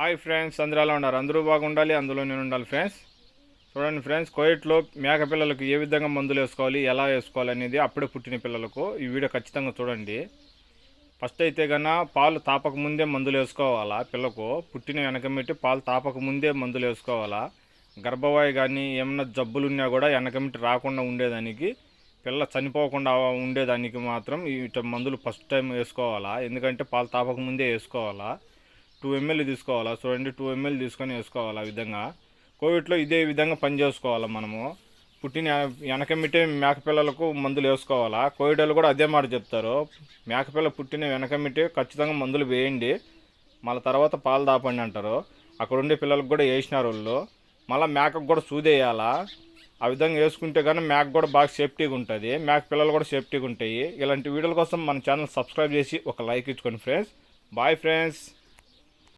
Hi friends అందరూ ఎలా ఉన్నారు? అందరూ బాగుండాలి అందులో నేను ఉండాలి ఫ్రెండ్స్ చూడండి ఫ్రెండ్స్ కోయిట్లో మేక పిల్లలకు ఏ విధంగా మందులు వేసుకోవాలి ఎలా వేసుకోవాలి అనేది అప్పుడే పుట్టిన పిల్లలకు ఈ వీడియో ఖచ్చితంగా చూడండి. ఫస్ట్ అయితే కన్నా పాలు తాపక ముందే మందులు వేసుకోవాలా పిల్లకు? పుట్టిన వెనకమిటి పాలు తాపక ముందే మందులు వేసుకోవాలా? గర్భవాయి కానీ ఏమన్నా జబ్బులు ఉన్నా కూడా వెనకమిటి రాకుండా ఉండేదానికి పిల్ల చనిపోకుండా ఉండేదానికి మాత్రం ఇటు మందులు ఫస్ట్ టైం వేసుకోవాలా? ఎందుకంటే పాలు తాపక ముందే వేసుకోవాలా? టూ ఎంఎల్ తీసుకోవాలా? చూడండి టూ ఎంఎల్ తీసుకొని వేసుకోవాలా ఆ విధంగా? కోవిడ్లో ఇదే విధంగా పనిచేసుకోవాలా మనము? పుట్టిన వెనకమిటే మేకపిల్లలకు మందులు వేసుకోవాలా? కోవిడోళ్ళు కూడా అదే మాట చెప్తారు. మేకపిల్ల పుట్టిన వెనకమిటే ఖచ్చితంగా మందులు వేయండి. మళ్ళీ తర్వాత పాలు దాపండి అంటారు. అక్కడ ఉండే పిల్లలకు కూడా వేసినారు వాళ్ళు. మళ్ళీ మేకకు కూడా సూదేయాలా? ఆ విధంగా వేసుకుంటే కానీ మేక కూడా బాగా సేఫ్టీగా ఉంటుంది. మేక పిల్లలు కూడా సేఫ్టీగా ఉంటాయి. ఇలాంటి వీడియోల కోసం మన ఛానల్ సబ్స్క్రైబ్ చేసి ఒక లైక్ ఇచ్చుకోండి ఫ్రెండ్స్. Bye friends.